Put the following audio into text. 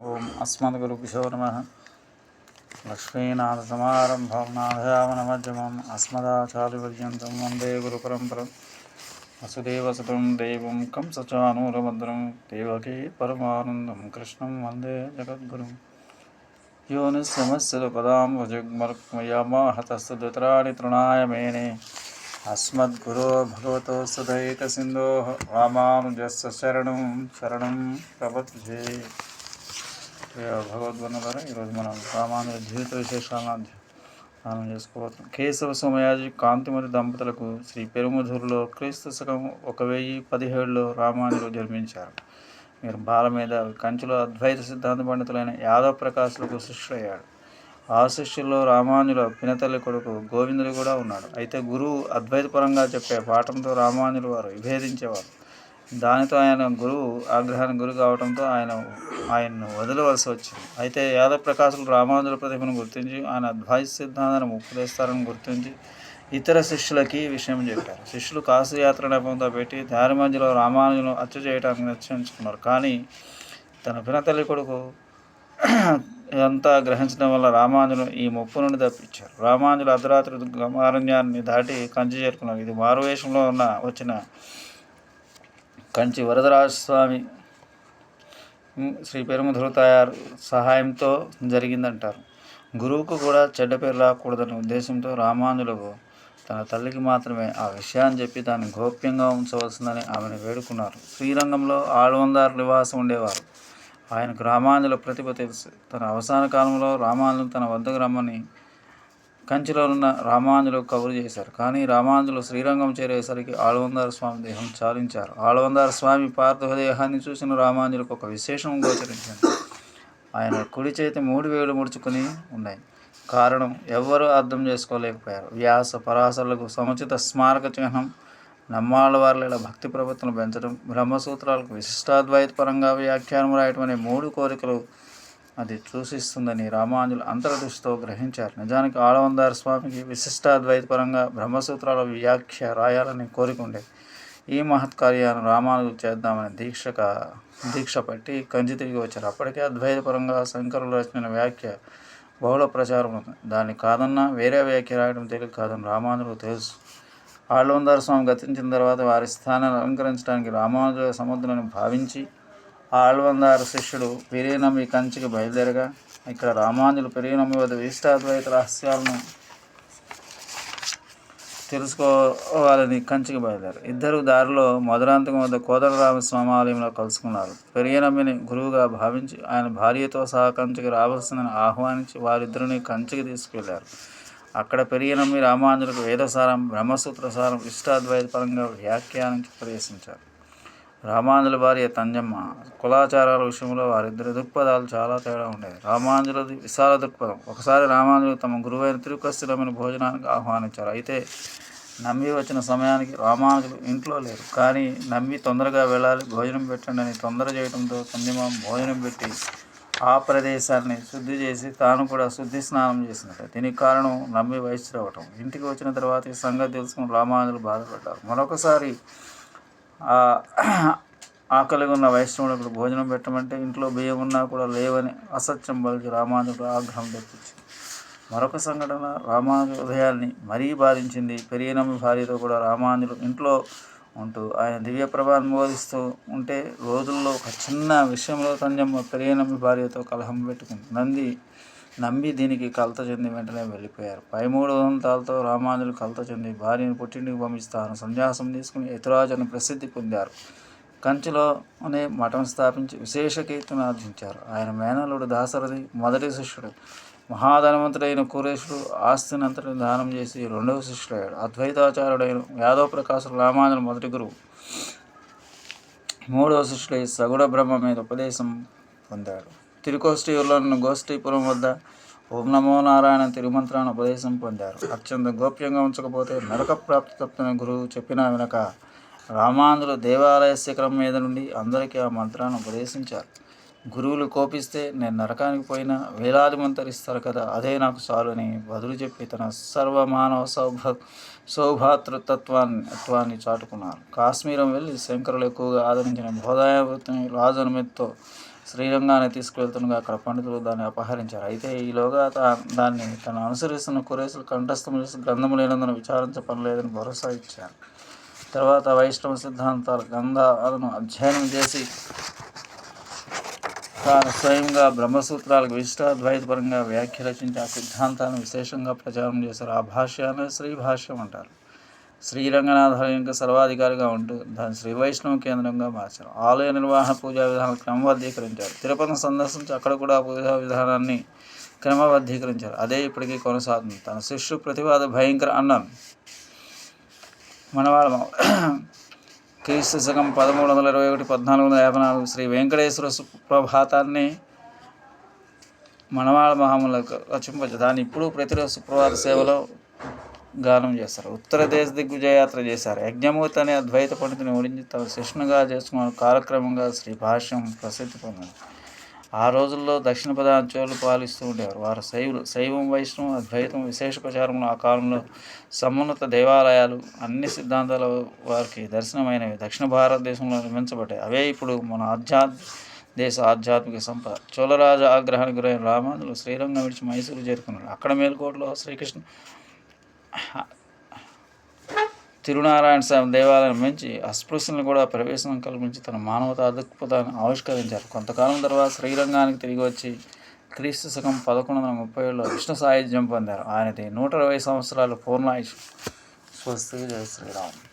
ఓం అస్మద్గురుభ్యో నమ. లక్ష్మీనాథసమారంభం నాథయామనమధ్యమం అస్మదాచార్యపర్యంతం వందే గురు పరంపరం వసుదేవసుతం దేవం కంసచానూరభద్రం దేవకీ పరమానందం కృష్ణం వందే జగద్గురుం. యోనిశమస్సుపదాం భుజుగ్మర్మయమాహతస్తుతరాణి తృణాయ మేనే. అస్మద్గురో భగవతో సుధైక సింధో. రామానుజస్సు శరణం శరణం ప్రపద్యే ప్రియ ద్వారా ఈరోజు మనం సామాన్య జీవిత విశేషాలను అధ్యయనం చేసుకోవచ్చు కేశవ సోమయాజి కాంతిమతి దంపతులకు శ్రీ పెరుముధూరులో క్రీస్తు శకం ఒక వెయ్యి పదిహేడులో రామానుజులు జన్మించారు. మీరు బాల మీద కంచులో అద్వైత సిద్ధాంత పండితులైన యాదవ ప్రకాశులకు శిష్యుడయ్యాడు ఆ శిష్యుల్లో రామానుల పినతల్లి కొడుకు గోవిందుడు కూడా ఉన్నాడు. అయితే గురువు అద్వైతపరంగా చెప్పే పాఠంతో రామానులు వారు విభేదించేవారు. దానితో ఆయన గురువు ఆగ్రహానికి గురి కావడంతో ఆయన ఆయన్ను వదలవలసి వచ్చింది. అయితే యాదప్రకాశులు రామానుజుల ప్రతిభను గుర్తించి ఆయన అద్వైత సిద్ధాంతాన్ని ఉపదేస్తారని గుర్తించి ఇతర శిష్యులకి ఈ విషయం చెప్పారు. శిష్యులు కాశీ యాత్ర నెపంతో పెట్టి దారి మధ్యలో రామానుజులను హత్య చేయడానికి నిశ్చయించుకున్నారు. కానీ తన పినతల్లి కొడుకు ఇదంతా గ్రహించడం వల్ల రామానుజులు ఈ ముప్పు నుండి తప్పించారు. రామానుజులు అర్ధరాత్రి గమారణ్యాన్ని దాటి కంచి చేరుకున్నారు. ఇది మారువేషంలో ఉన్న వచ్చిన కంచి వరదరాజస్వామి శ్రీ పెరుముధురు తయారు సహాయంతో జరిగిందంటారు. గురువుకు కూడా చెడ్డ పేరు రాకూడదనే ఉద్దేశంతో రామానులకు తన తల్లికి మాత్రమే ఆ విషయాన్ని చెప్పి దాన్ని గోప్యంగా ఉంచవలసిందని ఆమెను వేడుకున్నారు. శ్రీరంగంలో ఆళ్వందారు నివాసం ఉండేవారు. ఆయనకు రామానుల ప్రతిభ తెలుసు. తన అవసాన కాలంలో రామానులు తన వద్దకు రమ్మని కంచిలో ఉన్న రామానుజులు కబురు చేశారు. కానీ రామానుజులు శ్రీరంగం చేరేసరికి ఆళ్వందార స్వామి దేహం చాలించారు. ఆళ్వందార స్వామి పార్థివ దేహాన్ని చూసిన రామానుజులకు ఒక విశేషం గోచరించింది. ఆయన కుడి చేతి మూడు వేలు ముడుచుకుని ఉన్నాయి కారణం ఎవ్వరూ అర్థం చేసుకోలేకపోయారు. వ్యాస పరాశరులకు సముచిత స్మారక చిహ్నం నమ్మాళ్ళ వారిలో భక్తి ప్రవృత్తులను పెంచడం బ్రహ్మసూత్రాలకు విశిష్టాద్వైత పరంగా వ్యాఖ్యానం రాయటం అనే మూడు కోరికలు అది సూచిస్తుందని రామానుజులు అంతర్దృష్టితో గ్రహించారు. నిజానికి ఆళవందార స్వామికి విశిష్టాద్వైతపరంగా బ్రహ్మసూత్రాల వ్యాఖ్య రాయాలని కోరికుండే ఈ మహత్కార్యాన్ని రామానుజులు చేద్దామని దీక్షక దీక్ష పట్టి కంచి తిరిగి వచ్చారు. అప్పటికే అద్వైతపరంగా శంకరులు రచన వ్యాఖ్య బహుళ ప్రచారం ఉంది. దాన్ని కాదన్నా వేరే వ్యాఖ్య రాయడం తెలియదు కాదని రామానుజులకు తెలుసు. ఆళ్వందార స్వామి గతించిన తర్వాత వారి స్థానాన్ని అలంకరించడానికి రామానుజుల సముద్రాన్ని భావించి ఆళ్వందార శిష్యుడు పెరియనమ్మి కంచికి బయలుదేరగా ఇక్కడ రామానుజులు పెరియనమ్మి వద్ద విశిష్టాద్వైత రహస్యాలను తెలుసుకోవాలని కంచికి బయలుదేరారు. ఇద్దరు దారిలో మధురాంతకం వద్ద కోదండరామస్వామి ఆలయంలో కలుసుకున్నారు. పెరియనమ్మిని గురువుగా భావించి ఆయన భార్యతో సహా కంచికి రావాల్సిందని ఆహ్వానించి వారిద్దరిని కంచికి తీసుకెళ్ళారు అక్కడ పెరియనమ్మి రామానుజులకు వేదసారం బ్రహ్మసూత్రసారం ఇష్టాద్వైత పరంగా వ్యాఖ్యానించి ప్రవేశించారు. రామానుజుల భార్య తంజమ్మ కులాచారాల విషయంలో వారిద్దరి దృక్పథాలు చాలా తేడా ఉండేది రామానుజులది విశాల దృక్పథం. ఒకసారి రామానుజులు తమ గురువైన తిరుకస్థిరమైన భోజనానికి ఆహ్వానించారు. అయితే నమ్మి వచ్చిన సమయానికి రామానుజులు ఇంట్లో లేరు. కానీ నమ్మి తొందరగా వెళ్ళాలి భోజనం పెట్టండి అని తొందర చేయడంతో తంజమ్మ భోజనం పెట్టి ఆ ప్రదేశాన్ని శుద్ధి చేసి తాను కూడా శుద్ధి స్నానం చేసినట్టు. దీనికి కారణం నమ్మి వయసు రావటం. ఇంటికి వచ్చిన తర్వాత ఈ సంగతి తెలుసుకుని రామానుజులు బాధపడ్డారు. మరొకసారి ఆకలిగా ఉన్న వైష్ణవుడు భోజనం పెట్టమంటే ఇంట్లో బియ్యం ఉన్నా కూడా లేవని అసత్యం పలికి రామానుడు ఆగ్రహం తెప్పించి. మరొక సంఘటన రామానుజు హృదయాన్ని మరీ బాధించింది. పెరియనమ్మి భార్యతో కూడా రామానుజులు ఇంట్లో ఉంటూ ఆయన దివ్య ప్రభాన్ని బోధిస్తూ ఉంటే రోజుల్లో ఒక చిన్న విషయంలో తంజమ్మ పెరియనమ్మి భార్యతో కలహం పెట్టుకుంది. నంది నమ్మి దీనికి కలత చెంది వెంటనే వెళ్ళిపోయారు. పై మూడు ఉదంతాలతో రామానుజులు కలత చెంది భార్యను పుట్టింటికి పంపిస్తాను. సన్యాసం తీసుకుని యతురాజును ప్రసిద్ధి పొందారు. కంచిలోనే మఠం స్థాపించి విశేష కీర్తిని ఆర్జించారు. ఆయన మేనలుడు దాసరథి మొదటి శిష్యుడు మహాధనవంతుడైన కురేషుడు ఆస్తిని అంతటిని దానం చేసి రెండవ శిష్యుడయ్యాడు. అద్వైతాచార్యుడైన యాదవ ప్రకాశుడు రామానుజులు మొదటి గురువు. మూడవ శిష్యుడై సగుణ బ్రహ్మ మీద ఉపదేశం పొందాడు. తిరుకోష్టిలో గోష్ఠీపురం వద్ద ఓం నమో నారాయణ తిరుమంత్రాన్ని ఉపదేశం పొందారు. అత్యంత గోప్యంగా ఉంచకపోతే నరక ప్రాప్తి తప్పున గురువు చెప్పినా వినక రామాంధ్రులు దేవాలయ శిఖరం మీద నుండి అందరికీ ఆ మంత్రాన్ని ఉపదేశించారు. గురువులు కోపిస్తే నేను నరకానికి పోయినా వేలాది మంతరిస్తారు కదా అదే నాకు చాలు అని బదులు చెప్పి తన సర్వమానవ సౌభ సౌభాతృతత్వాన్ని తత్వాన్ని చాటుకున్నారు. కాశ్మీరం వెళ్ళి శంకరులు ఎక్కువగా ఆదరించిన బోధాయ వృత్తిని రాజు అనుమతితో శ్రీరంగాన్ని తీసుకువెళ్తుండగా అక్కడ పండితులు దాన్ని అపహరించారు. అయితే ఈలోగా దాన్ని తను అనుసరిస్తున్న కురేసులు కంఠస్థం చేసి గ్రంథము లేనందున విచారించ పనిలేదని భరోసా ఇచ్చారు. తర్వాత వైష్ణవ సిద్ధాంతాల గ్రంథాలను అధ్యయనం చేసి తాను స్వయంగా బ్రహ్మసూత్రాలకు విశిష్టాద్వైతపరంగా వ్యాఖ్య రచించి ఆ సిద్ధాంతాలను విశేషంగా ప్రచారం చేశారు. ఆ భాష్యాన్ని శ్రీ భాష్యం అంటారు. శ్రీరంగనాథ ఇంకా సర్వాధికారిగా ఉంటూ దాన్ని శ్రీ వైష్ణవ కేంద్రంగా మార్చారు. ఆలయ నిర్వహణ పూజా విధానం క్రమబద్ధీకరించారు. తిరుపతిని సందర్శించి అక్కడ కూడా పూజా విధానాన్ని క్రమబద్ధీకరించారు. అదే ఇప్పటికీ కొనసాగుతుంది. తన శిష్యు ప్రతివాద భయంకర అన్నాను మనవాళ్ళ క్రీస్తు శకం పదమూడు వందల ఇరవై ఒకటి పద్నాలుగు వందల యాభై నాలుగు శ్రీ వెంకటేశ్వర సుప్రభాతాన్ని మనవాళ్ళ మహాములకు రచింపచ్చు దాన్ని ఇప్పుడు ప్రతిరోజు సుప్రభాత సేవలో గానం చేస్తారు. ఉత్తర దేశ దిగ్విజయయాత్ర చేశారు. యజ్ఞమూర్తి అనే అద్వైత పండితుని ఓడించి తన శిష్యునిగా చేసుకున్న కాలక్రమంగా శ్రీ భాష్యం ప్రసిద్ధి పొందింది. ఆ రోజుల్లో దక్షిణ ప్రధాన చోళులు పాలిస్తూ ఉండేవారు. వారు శైవులు శైవం వైష్ణవం అద్వైతం విశేష ప్రచారంలో ఆ కాలంలో సమున్నత దేవాలయాలు అన్ని సిద్ధాంతాల వారికి దర్శనమైనవి. దక్షిణ భారతదేశంలో నిర్మించబడ్డాయి. అవే ఇప్పుడు మన ఆధ్యాత్మిక దేశ ఆధ్యాత్మిక సంపద. చోళరాజు ఆగ్రహానికి గురైన రామానులు శ్రీరంగం విడిచి మైసూరు చేరుకున్నారు. అక్కడ మేలుకోటలో శ్రీకృష్ణ తిరునారాయణ స్వామి దేవాలయం నుంచి అస్పృశ్యులను కూడా ప్రవేశం కల్పించి తన మానవత అద్భుతాన్ని ఆవిష్కరించారు. కొంతకాలం తర్వాత శ్రీరంగానికి తిరిగి వచ్చి క్రీస్తు శకం పదకొండు వందల ముప్పై ఏడులో విష్ణు సాయుధ్యం పొందారు. ఆయనది నూట ఇరవై సంవత్సరాలు పూర్ణాయుష్. స్వస్తి జయ శ్రీరామ్.